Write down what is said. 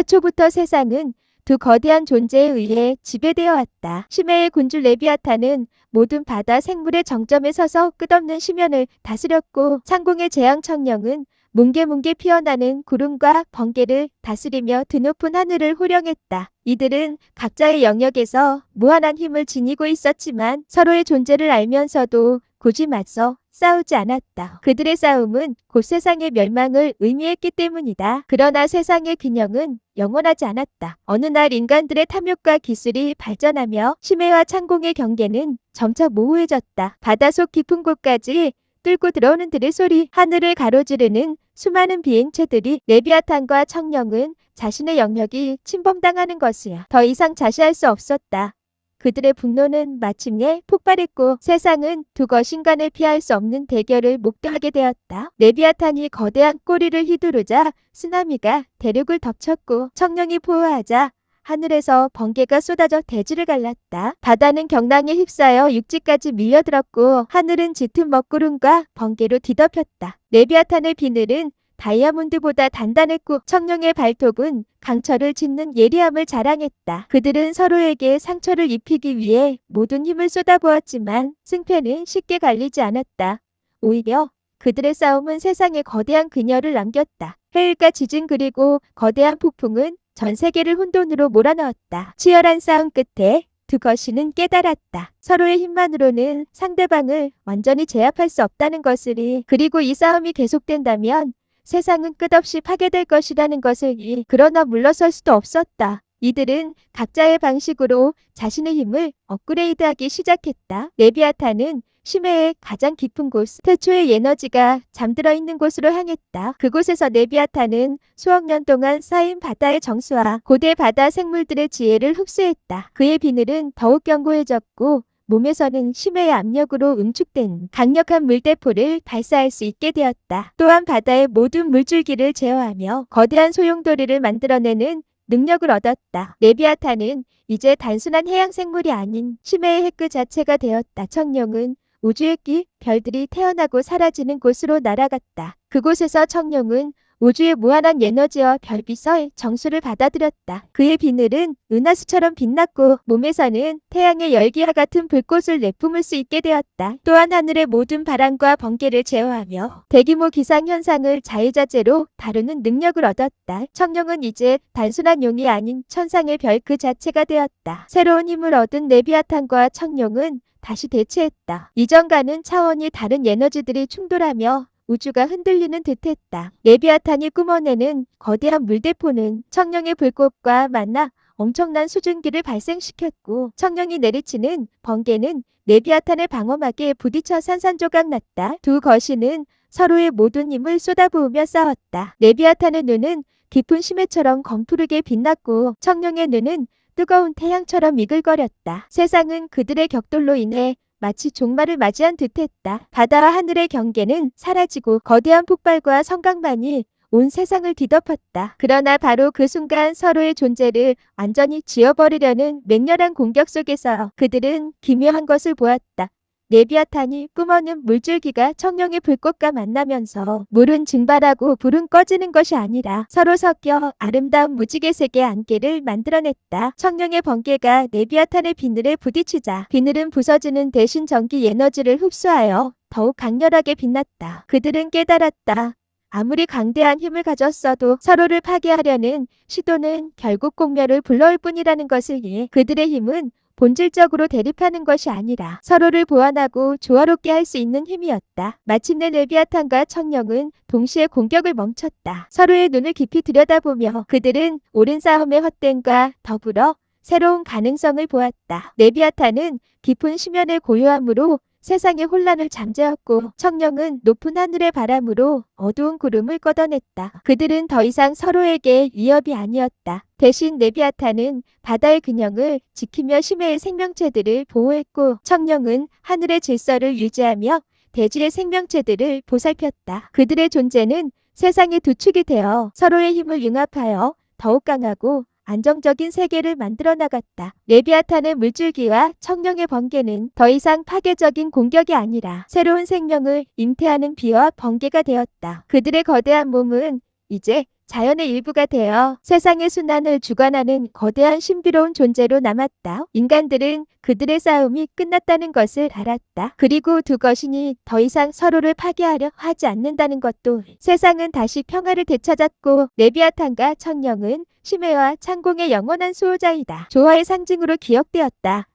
태초부터 세상은 두 거대한 존재에 의해 지배되어 왔다. 심해의 군주 레비아탄은 모든 바다 생물의 정점에 서서 끝없는 심연을 다스렸고 창공의 재앙 청령은 뭉게뭉게 피어나는 구름과 번개를 다스리며 드높은 하늘을 호령했다. 이들은 각자의 영역에서 무한한 힘을 지니고 있었지만 서로의 존재를 알면서도 굳이 맞서 싸우지 않았다. 그들의 싸움은 곧 세상의 멸망을 의미했기 때문이다. 그러나 세상의 균형은 영원하지 않았다. 어느 날 인간들의 탐욕과 기술이 발전하며 심해와 창공의 경계는 점차 모호해졌다. 바다 속 깊은 곳까지 뚫고 들어오는 들의 소리, 하늘을 가로지르는 수많은 비행체들이 레비아탄과 청령은 자신의 영역이 침범당하는 것이야. 더 이상 자시할 수 없었다. 그들의 분노는 마침내 폭발했고 세상은 두 거신 간에 피할 수 없는 대결을 목도하게 되었다. 레비아탄이 거대한 꼬리를 휘두르자 쓰나미가 대륙을 덮쳤고 청령이 포효하자 하늘에서 번개가 쏟아져 대지를 갈랐다. 바다는 경랑에 휩싸여 육지까지 밀려들었고 하늘은 짙은 먹구름과 번개로 뒤덮였다. 레비아탄의 비늘은 다이아몬드보다 단단했고 청룡의 발톱은 강철을 짚는 예리함을 자랑했다. 그들은 서로에게 상처를 입히기 위해 모든 힘을 쏟아부었지만 승패는 쉽게 갈리지 않았다. 오히려 그들의 싸움은 세상에 거대한 그녀를 남겼다. 해일과 지진 그리고 거대한 폭풍은 전 세계를 혼돈으로 몰아넣었다. 치열한 싸움 끝에 두 거신은 깨달았다. 서로의 힘만으로는 상대방을 완전히 제압할 수 없다는 것을 그리고 이 싸움이 계속된다면 세상은 끝없이 파괴될 것이라는 것을 이 그러나 물러설 수도 없었다. 이들은 각자의 방식으로 자신의 힘을 업그레이드하기 시작했다. 레비아탄은 심해의 가장 깊은 곳, 태초의 에너지가 잠들어 있는 곳으로 향했다. 그곳에서 레비아탄은 수억 년 동안 쌓인 바다의 정수와 고대 바다 생물들의 지혜를 흡수했다. 그의 비늘은 더욱 견고해졌고 몸에서는 심해의 압력으로 응축된 강력한 물대포를 발사할 수 있게 되었다. 또한 바다의 모든 물줄기를 제어하며 거대한 소용돌이를 만들어내는 능력을 얻었다. 레비아탄은 이제 단순한 해양 생물이 아닌 심해의 핵그 자체가 되었다. 청룡은 우주의 끼, 별들이 태어나고 사라지는 곳으로 날아갔다. 그곳에서 청룡은 우주의 무한한 에너지와 별빛의 정수를 받아들였다. 그의 비늘은 은하수처럼 빛났고 몸에서는 태양의 열기와 같은 불꽃을 내뿜을 수 있게 되었다. 또한 하늘의 모든 바람과 번개를 제어하며 대규모 기상 현상을 자유자재로 다루는 능력을 얻었다. 청룡은 이제 단순한 용이 아닌 천상의 별 그 자체가 되었다. 새로운 힘을 얻은 레비아탄과 청룡은 다시 대체했다. 이전과는 차원이 다른 에너지들이 충돌하며 우주가 흔들리는 듯했다. 레비아탄이 꾸며내는 거대한 물대포는 청룡의 불꽃과 만나 엄청난 수증기를 발생시켰고 청룡이 내리치는 번개는 레비아탄의 방어막에 부딪혀 산산조각 났다. 두 거신은 서로의 모든 힘을 쏟아부으며 싸웠다. 레비아탄의 눈은 깊은 심해처럼 검푸르게 빛났고 청룡의 눈은 뜨거운 태양처럼 이글거렸다. 세상은 그들의 격돌로 인해 마치 종말을 맞이한 듯했다. 바다와 하늘의 경계는 사라지고 거대한 폭발과 성강만이 온 세상을 뒤덮었다. 그러나 바로 그 순간 서로의 존재를 완전히 지워버리려는 맹렬한 공격 속에서 그들은 기묘한 것을 보았다. 레비아탄이 뿜어낸 물줄기가 청룡의 불꽃과 만나면서 물은 증발하고 불은 꺼지는 것이 아니라 서로 섞여 아름다운 무지개 색의 안개를 만들어냈다. 청룡의 번개가 레비아탄의 비늘에 부딪히자 비늘은 부서지는 대신 전기 에너지를 흡수하여 더욱 강렬하게 빛났다. 그들은 깨달았다. 아무리 강대한 힘을 가졌어도 서로를 파괴하려는 시도는 결국 공멸을 불러올 뿐이라는 것을 이해 그들의 힘은 본질적으로 대립하는 것이 아니라 서로를 보완하고 조화롭게 할 수 있는 힘이었다. 마침내 레비아탄과 청령은 동시에 공격을 멈췄다. 서로의 눈을 깊이 들여다보며 그들은 오랜 싸움의 헛된과 더불어 새로운 가능성을 보았다. 레비아탄은 깊은 심연의 고요함으로 세상의 혼란을 잠재웠고 청령은 높은 하늘의 바람으로 어두운 구름을 걷어냈다. 그들은 더 이상 서로에게 위협이 아니었다. 대신 레비아탄은 바다의 균형을 지키며 심해의 생명체들을 보호했고 청령은 하늘의 질서를 유지하며 대지의 생명체들을 보살폈다. 그들의 존재는 세상의 두 축이 되어 서로의 힘을 융합하여 더욱 강하고 안정적인 세계를 만들어 나갔다. 레비아탄의 물줄기와 청룡의 번개는 더 이상 파괴적인 공격이 아니라 새로운 생명을 잉태하는 비와 번개가 되었다. 그들의 거대한 몸은 이제 자연의 일부가 되어 세상의 순환을 주관하는 거대한 신비로운 존재로 남았다. 인간들은 그들의 싸움이 끝났다는 것을 알았다. 그리고 두 거신이 더 이상 서로를 파괴하려 하지 않는다는 것도 세상은 다시 평화를 되찾았고 레비아탄과 청령은 심해와 창공의 영원한 수호자이다. 조화의 상징으로 기억되었다.